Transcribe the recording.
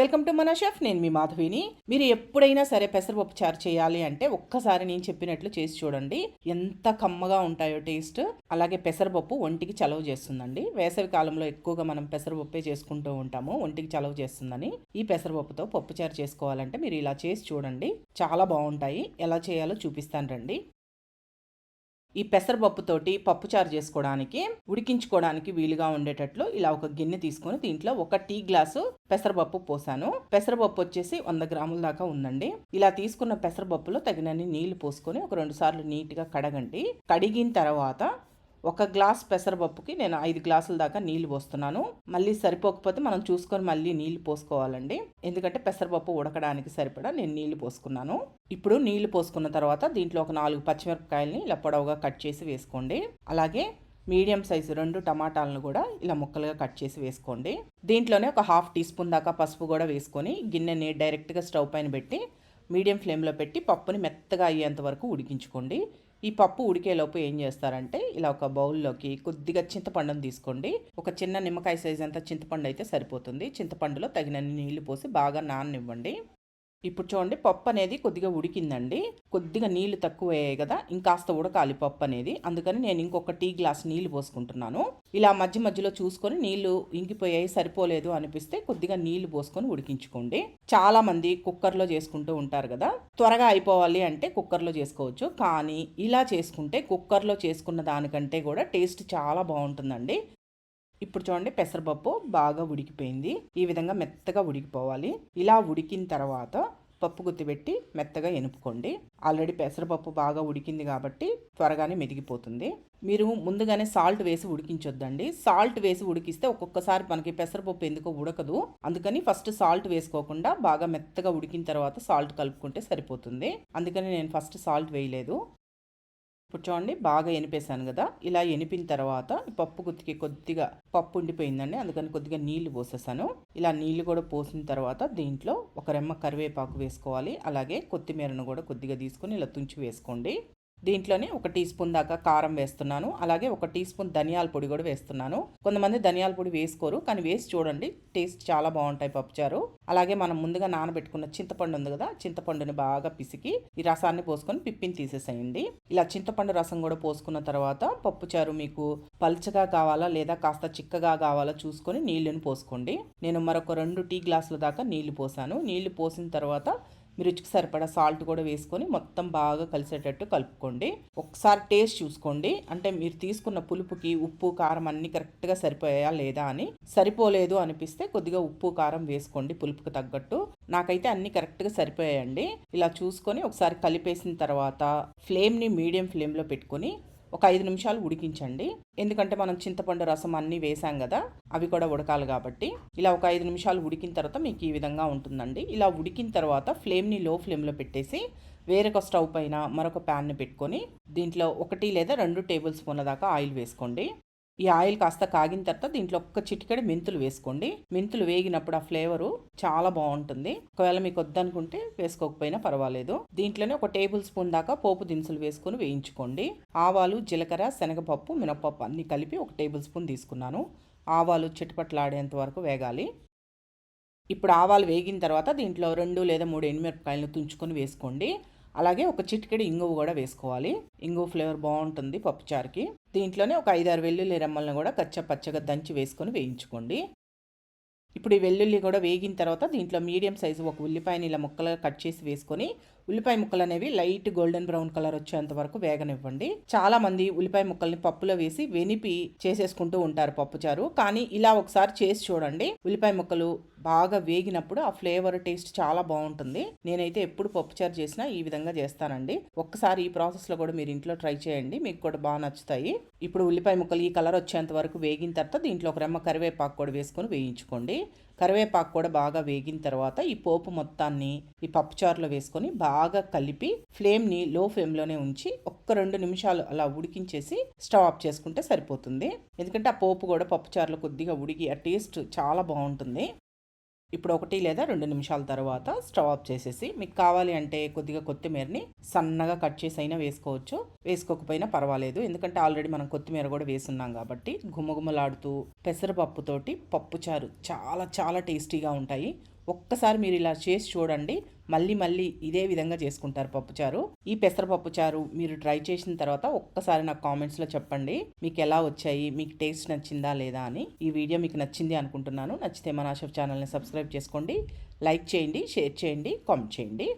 Welcome to మన chef నేను మీ మాధవిని. మీరు ఎప్పుడైనా సరే పెసరపప్పు చారు చేయాలి అంటే ఒక్కసారి నేను చెప్పినట్లు చేసి చూడండి. ఎంత కమ్మగా ఉంటాయో టేస్ట్. అలాగే పెసరపప్పు ఒంటికి చలవ చేస్తుందండి. వేసవి కాలంలో ఎక్కువగా మనం పెసరపప్పే చేసుకుంటూ ఉంటాము. ఒంటికి చలవ చేస్తుందని. ఈ పెసరపప్పుతో పప్పు చారు చేసుకోవాలంటే మీరు ఇలా చేసి చూడండి. చాలా బాగుంటాయి. ఎలా చేయాలో చూపిస్తాను రండి. ఈ పెసరపప్పుతోటి పప్పుచారు చేసుకోవడానికి ఉడికించుకోవడానికి వీలుగా ఉండేటట్లు ఇలా ఒక గిన్నె తీసుకొని దీంట్లో ఒక టీ గ్లాసు పెసరపప్పు పోసాను. పెసరపప్పు వచ్చేసి వంద గ్రాముల దాకా ఉందండి. ఇలా తీసుకున్న పెసరపప్పులో తగినన్ని నీళ్ళు పోసుకొని ఒక రెండు సార్లు నీట్గా కడగండి. కడిగిన తర్వాత ఒక గ్లాస్ పెసరపప్పుకి నేను ఐదు గ్లాసుల దాకా నీళ్ళు పోస్తున్నాను. మళ్ళీ సరిపోకపోతే మనం చూసుకొని మళ్ళీ నీళ్ళు పోసుకోవాలండి. ఎందుకంటే పెసరపప్పు ఉడకడానికి సరిపడా నేను నీళ్ళు పోసుకున్నాను. ఇప్పుడు నీళ్ళు పోసుకున్న తర్వాత దీంట్లో ఒక నాలుగు పచ్చిమిరపకాయలని ఇలా పొడవుగా కట్ చేసి వేసుకోండి. అలాగే మీడియం సైజు రెండు టమాటాలను కూడా ఇలా ముక్కలుగా కట్ చేసి వేసుకోండి. దీంట్లోనే ఒక హాఫ్ టీ స్పూన్ దాకా పసుపు కూడా వేసుకొని గిన్నెని డైరెక్ట్గా స్టవ్ పైన పెట్టి మీడియం ఫ్లేమ్లో పెట్టి పప్పుని మెత్తగా అయ్యేంత వరకు ఉడికించుకోండి. ఈ పప్పు ఉడికేలోపు ఏం చేస్తారంటే ఇలా ఒక బౌల్లోకి కొద్దిగా చింతపండును తీసుకోండి. ఒక చిన్న నిమ్మకాయ సైజ్ అంత చింతపండు అయితే సరిపోతుంది. చింతపండులో తగినన్ని నీళ్ళు పోసి బాగా నాననివ్వండి. ఇప్పుడు చూడండి పప్పు అనేది కొద్దిగా ఉడికిందండి. కొద్దిగా నీళ్ళు తక్కువ అయ్యాయి కదా ఇంకాస్త ఉడకాలి పప్పు అనేది అందుకని నేను ఇంకొక టీ గ్లాస్ నీళ్ళు పోసుకుంటున్నాను. ఇలా మధ్య మధ్యలో చూసుకొని నీళ్ళు ఇంకిపోయాయి సరిపోలేదు అనిపిస్తే కొద్దిగా నీళ్ళు పోసుకొని ఉడికించుకోండి. చాలా మంది కుక్కర్లో చేసుకుంటూ ఉంటారు కదా త్వరగా అయిపోవాలి అంటే కుక్కర్లో చేసుకోవచ్చు. కానీ ఇలా చేసుకుంటే కుక్కర్లో చేసుకున్న దానికంటే కూడా టేస్ట్ చాలా బాగుంటుందండి. ఇప్పుడు చూడండి పెసరపప్పు బాగా ఉడికిపోయింది. ఈ విధంగా మెత్తగా ఉడికిపోవాలి. ఇలా ఉడికిన తర్వాత పప్పు గుత్తిపెట్టి మెత్తగా ఎనుపుకోండి. ఆల్రెడీ పెసరపప్పు బాగా ఉడికింది కాబట్టి త్వరగానే మెదిగిపోతుంది. మీరు ముందుగానే సాల్ట్ వేసి ఉడికించొద్దండి. సాల్ట్ వేసి ఉడికిస్తే ఒక్కొక్కసారి మనకి పెసరపప్పు ఎందుకో ఉడకదు. అందుకని ఫస్ట్ సాల్ట్ వేసుకోకుండా బాగా మెత్తగా ఉడికిన తర్వాత సాల్ట్ కలుపుకుంటే సరిపోతుంది. అందుకని నేను ఫస్ట్ సాల్ట్ వేయలేదు. ఇప్పుడు చూడండి బాగా ఎనిపేశాను కదా. ఇలా ఎనిపిన తర్వాత పప్పు గుత్తికి కొద్దిగా పప్పు ఉండిపోయిందండి. అందుకని కొద్దిగా నీళ్ళు పోసేసాను. ఇలా నీళ్ళు కూడా పోసిన తర్వాత దీంట్లో ఒక రెమ్మ కరివేపాకు వేసుకోవాలి. అలాగే కొత్తిమీరను కూడా కొద్దిగా తీసుకొని ఇలా తుంచి వేసుకోండి. దీంట్లోనే ఒక టీ స్పూన్ దాకా కారం వేస్తున్నాను. అలాగే ఒక టీ స్పూన్ ధనియాల పొడి కూడా వేస్తున్నాను. కొంతమంది ధనియాల పొడి వేసుకోరు కానీ వేసి చూడండి టేస్ట్ చాలా బాగుంటాయి పప్పుచారు. అలాగే మనం ముందుగా నానబెట్టుకున్న చింతపండు ఉంది కదా చింతపండుని బాగా పిసికి ఈ రసాన్ని పోసుకొని పిప్పిని తీసేసేయండి. ఇలా చింతపండు రసం కూడా పోసుకున్న తర్వాత పప్పుచారు మీకు పల్చగా కావాలా లేదా కాస్త చిక్కగా కావాలా చూసుకొని నీళ్ళని పోసుకోండి. నేను మరొక రెండు టీ గ్లాసుల దాకా నీళ్ళు పోసాను. నీళ్ళు పోసిన తర్వాత మీ రుచికి సరిపడా సాల్ట్ కూడా వేసుకొని మొత్తం బాగా కలిసేటట్టు కలుపుకోండి. ఒకసారి టేస్ట్ చూసుకోండి. అంటే మీరు తీసుకున్న పులుపుకి ఉప్పు కారం అన్ని కరెక్ట్గా సరిపోయా లేదా అని. సరిపోలేదు అనిపిస్తే కొద్దిగా ఉప్పు కారం వేసుకోండి పులుపుకి తగ్గట్టు. నాకైతే అన్ని కరెక్ట్గా సరిపోయాయండి. ఇలా చూసుకొని ఒకసారి కలిపేసిన తర్వాత ఫ్లేమ్ని మీడియం ఫ్లేమ్లో పెట్టుకొని ఒక ఐదు నిమిషాలు ఉడికించండి. ఎందుకంటే మనం చింతపండు రసం అన్నీ వేసాం కదా అవి కూడా ఉడకాలి కాబట్టి. ఇలా ఒక ఐదు నిమిషాలు ఉడికిన తర్వాత మీకు ఈ విధంగా ఉంటుందండి. ఇలా ఉడికిన తర్వాత ఫ్లేమ్ని లో ఫ్లేమ్లో పెట్టేసి వేరొక స్టవ్ పైన మరొక ప్యాన్ని పెట్టుకొని దీంట్లో ఒకటి లేదా రెండు టేబుల్ స్పూన్ల దాకా ఆయిల్ వేసుకోండి. ఈ ఆయిల్ కాస్త కాగిన తర్వాత దీంట్లో ఒక్క చిటికెడు మెంతులు వేసుకోండి. మెంతులు వేగినప్పుడు ఆ ఫ్లేవరు చాలా బాగుంటుంది. ఒకవేళ మీకు వద్దనుకుంటే వేసుకోకపోయినా పర్వాలేదు. దీంట్లోనే ఒక టేబుల్ స్పూన్ దాకా పోపు దినుసులు వేసుకొని వేయించుకోండి. ఆవాలు జీలకర్ర శనగపప్పు మినపప్పు అన్ని కలిపి ఒక టేబుల్ స్పూన్ తీసుకున్నాను. ఆవాలు చిటపట్లాడేంత వరకు వేగాలి. ఇప్పుడు ఆవాలు వేగిన తర్వాత దీంట్లో రెండు లేదా మూడు ఎండుమిరపకాయలను తుంచుకొని వేసుకోండి. అలాగే ఒక చిటికెడు ఇంగువ కూడా వేసుకోవాలి. ఇంగువ ఫ్లేవర్ బాగుంటుంది పప్పుచారుకి. దీంట్లోనే ఒక ఐదారు వెల్లుల్లి రెమ్మలను కూడా కచ్చ పచ్చగా దంచి వేసుకొని వేయించుకోండి. ఇప్పుడు ఈ వెల్లుల్లి కూడా వేగిన తర్వాత దీంట్లో మీడియం సైజు ఒక ఉల్లిపాయని ఇలా ముక్కలు కట్ చేసి వేసుకొని ఉల్లిపాయ ముక్కలు అనేవి లైట్ గోల్డెన్ బ్రౌన్ కలర్ వచ్చేంత వరకు వేగనివ్వండి. చాలా మంది ఉల్లిపాయ ముక్కల్ని పప్పులో వేసి వెనిపి చేసేసుకుంటూ ఉంటారు పప్పుచారు. కానీ ఇలా ఒకసారి చేసి చూడండి. ఉల్లిపాయ ముక్కలు బాగా వేగినప్పుడు ఆ ఫ్లేవర్ టేస్ట్ చాలా బాగుంటుంది. నేనైతే ఎప్పుడు పప్పుచారు చేసినా ఈ విధంగా చేస్తానండి. ఒక్కసారి ఈ ప్రాసెస్లో కూడా మీరు ఇంట్లో ట్రై చేయండి. మీకు కూడా బాగా నచ్చుతాయి. ఇప్పుడు ఉల్లిపాయ ముక్కలు ఈ కలర్ వచ్చేంత వరకు వేగిన తర్వాత దీంట్లో ఒక రెమ్మ కరివేపాకు కూడా వేసుకొని వేయించుకోండి. కరివేపాకు కూడా బాగా వేగిన తర్వాత ఈ పోపు మొత్తాన్ని ఈ పప్పుచారులో వేసుకొని బాగా కలిపి ఫ్లేమ్ని లో ఫ్లేమ్లోనే ఉంచి ఒక్క రెండు నిమిషాలు అలా ఉడికించేసి స్టవ్ ఆఫ్ చేసుకుంటే సరిపోతుంది. ఎందుకంటే ఆ పోపు కూడా పప్పుచారులో కొద్దిగా ఉడికి ఆ టేస్ట్ చాలా బాగుంటుంది. ఇప్పుడు ఒకటి లేదా రెండు నిమిషాల తర్వాత స్టవ్ ఆఫ్ చేసేసి మీకు కావాలి అంటే కొద్దిగా కొత్తిమీరని సన్నగా కట్ చేసి అయినా వేసుకోవచ్చు. వేసుకోకపోయినా పర్వాలేదు. ఎందుకంటే ఆల్రెడీ మనం కొత్తిమీర కూడా వేసున్నాం కాబట్టి గుమ్మగుమ్మలాడుతూ పెసరపప్పుతోటి పప్పుచారు చాలా చాలా టేస్టీగా ఉంటాయి. ఒక్కసారి మీరు ఇలా చేసి చూడండి. మళ్ళీ మళ్ళీ ఇదే విధంగా చేసుకుంటారు పప్పుచారు. ఈ పెసరపప్పు చారు మీరు ట్రై చేసిన తర్వాత ఒక్కసారి నాకు కామెంట్స్లో చెప్పండి. మీకు ఎలా వచ్చాయి? మీకు టేస్ట్ నచ్చిందా లేదా అని. ఈ వీడియో మీకు నచ్చింది అనుకుంటున్నాను. నచ్చితే మన షెఫ్ ఛానల్ని సబ్స్క్రైబ్ చేసుకోండి. లైక్ చేయండి షేర్ చేయండి కామెంట్ చేయండి.